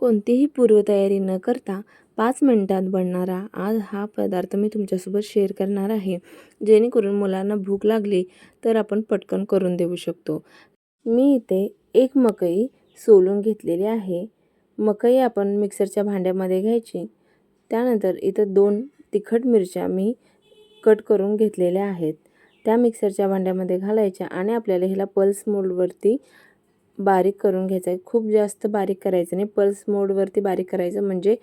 कोणतीही पूर्वतयारी न करता पाच मिनटात बनणारा आज हा पदार्थ मी तुमच्यासोबत शेअर करणार आहे. जेणेकरून मुलांना भूक लागली तर आपण पटकन करून देऊ शकतो. मी इथे एक मकई सोलून घेतलेली आहे. मकई आपण मिक्सरच्या भांड्यामध्ये घ्यायची. त्यानंतर इथं दोन तिखट मिरच्या मी कट करून घेतलेल्या आहेत. त्या मिक्सरच्या भांड्यामध्ये घालायच्या आणि आपल्याला ह्याला पल्स मोडवरती बारीक करून घ्यायचं आहे. खूप जास्त बारीक करायचं नाही. पल्स मोडवरती बारीक करायचं म्हणजे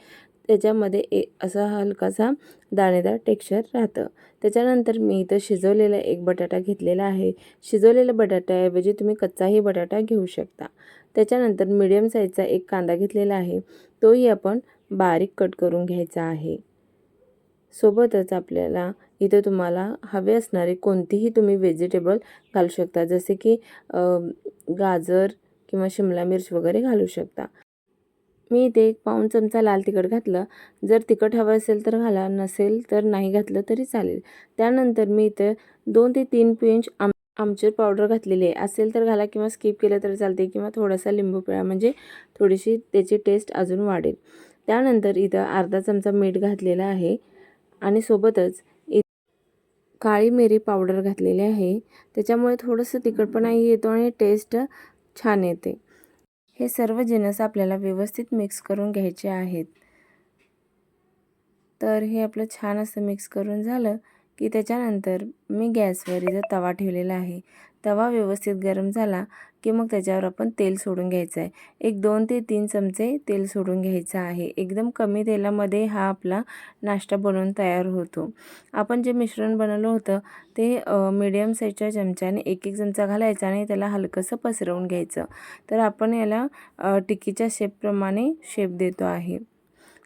त्याच्यामध्ये ए असा हलकासा दाणेदार टेक्स्चर राहतं. त्याच्यानंतर मी इथं शिजवलेला एक बटाटा घेतलेला आहे. शिजवलेल्या बटाट्याऐवजी तुम्ही कच्चाही बटाटा घेऊ शकता. त्याच्यानंतर मिडियम साईजचा एक कांदा घेतलेला आहे. तोही आपण बारीक कट करून घ्यायचा आहे. सोबतच आपल्याला इथं तुम्हाला हवे असणारे कोणतीही तुम्ही व्हेजिटेबल घालू शकता. जसे की गाजर किंवा शिमला मिर्च वगैरे घालू शकता. मी इथे एक पाऊण चमचा लाल तिखट घातलं. जर तिखट हवं असेल तर घाला नसेल तर नाही घातलं तरी चालेल. त्यानंतर मी इथं दोन ते तीन पिंच आम आमचूर पावडर घातलेली आहे. असेल तर घाला किंवा स्किप केलं तर चालते किंवा थोडासा लिंबू पिळा म्हणजे थोडीशी त्याची टेस्ट अजून वाढेल. त्यानंतर इथं अर्धा चमचा मीठ घातलेला आहे आणि सोबतच इ काळी मिरी पावडर घातलेली आहे. त्याच्यामुळे थोडंसं तिखटपणाही येतो आणि टेस्ट छान येते. हे सर्व जिनस आपल्याला व्यवस्थित मिक्स करून घ्यायचे आहेत. तर हे आपलं छान असं मिक्स करून झालं की त्याच्यानंतर मी गॅसवर इथं तवा ठेवलेला आहे. तवा व्यवस्थित गरम झाला की मग त्याच्यावर आपण तेल सोडून घ्यायचं आहे. एक दोन ते तीन चमचे तेल सोडून घ्यायचं आहे. एकदम कमी तेलामध्ये हा आपला नाश्ता बनवून तयार होतो. आपण जे मिश्रण बनवलं होतं ते मीडियम साईजच्या चमच्याने एक एक चमचा घालायचा आणि त्याला हलकंसं पसरवून घ्यायचं. तर आपण याला टिक्कीच्या शेपप्रमाणे शेप देतो आहे.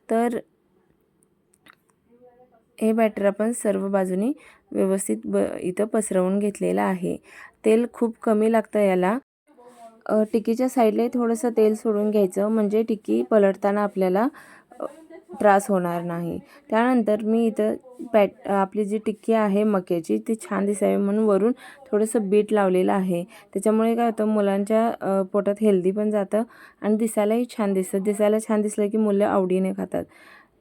तर हे बॅटर आपण सर्व बाजूनी व्यवस्थित ब इथं पसरवून घेतलेलं आहे. तेल खूप कमी लागतं याला. टिक्कीच्या साईडलाही थोडंसं तेल सोडून घ्यायचं म्हणजे टिक्की पलटताना आपल्याला त्रास होणार नाही. त्यानंतर मी इथं पॅट आपली जी टिक्की आहे मक्याची ती छान दिसावी म्हणून वरून थोडंसं बीट लावलेलं आहे. त्याच्यामुळे काय होतं मुलांच्या पोटात हेल्दी पण जातं आणि दिसायलाही छान दिसतं. दिसायला छान दिसलं की मुलं आवडीने खातात.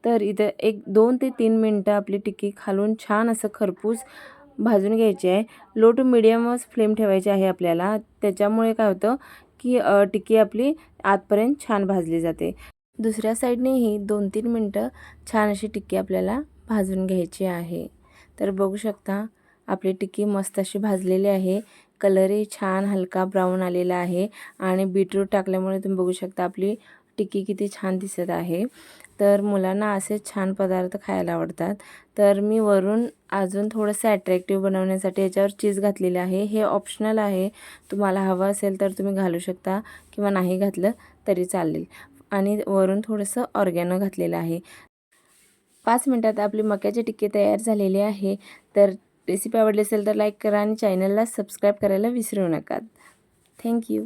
तर इथं एक दोन ते तीन मिनटं आपली टिक्की खालून छान असं खरपूस भाजून घ्यायची आहे. लो टू मिडियमच फ्लेम ठेवायची आहे आपल्याला. त्याच्यामुळे काय होतं की टिक्की आपली आतपर्यंत छान भाजली जाते. दुसऱ्या साईडनेही दोन तीन मिनटं छान अशी टिक्की आपल्याला भाजून घ्यायची आहे. तर बघू शकता आपली टिक्की मस्त अशी भाजलेली आहे. कलरही छान हलका ब्राऊन आलेला आहे आणि बीटरूट टाकल्यामुळे तुम्ही बघू शकता आपली टिक्की किती छान दिसत आहे. तर मुलांना असे छान पदार्थ खायला आवडतात. तर मी वरून अजून थोडंसं ॲट्रॅक्टिव्ह बनवण्यासाठी याच्यावर चीज घातलेली आहे. हे ऑप्शनल आहे. तुम्हाला हवं असेल तर तुम्ही घालू शकता किंवा नाही घातलं तरी चालेल. आणि वरून थोडंसं ऑर्गॅनो घातलेलं आहे. पाच मिनटात आपली मक्याची टिक्की तयार झालेली आहे. तर रेसिपी आवडली असेल तर लाईक करा आणि चॅनलला सबस्क्राईब करायला विसरू नका. थँक्यू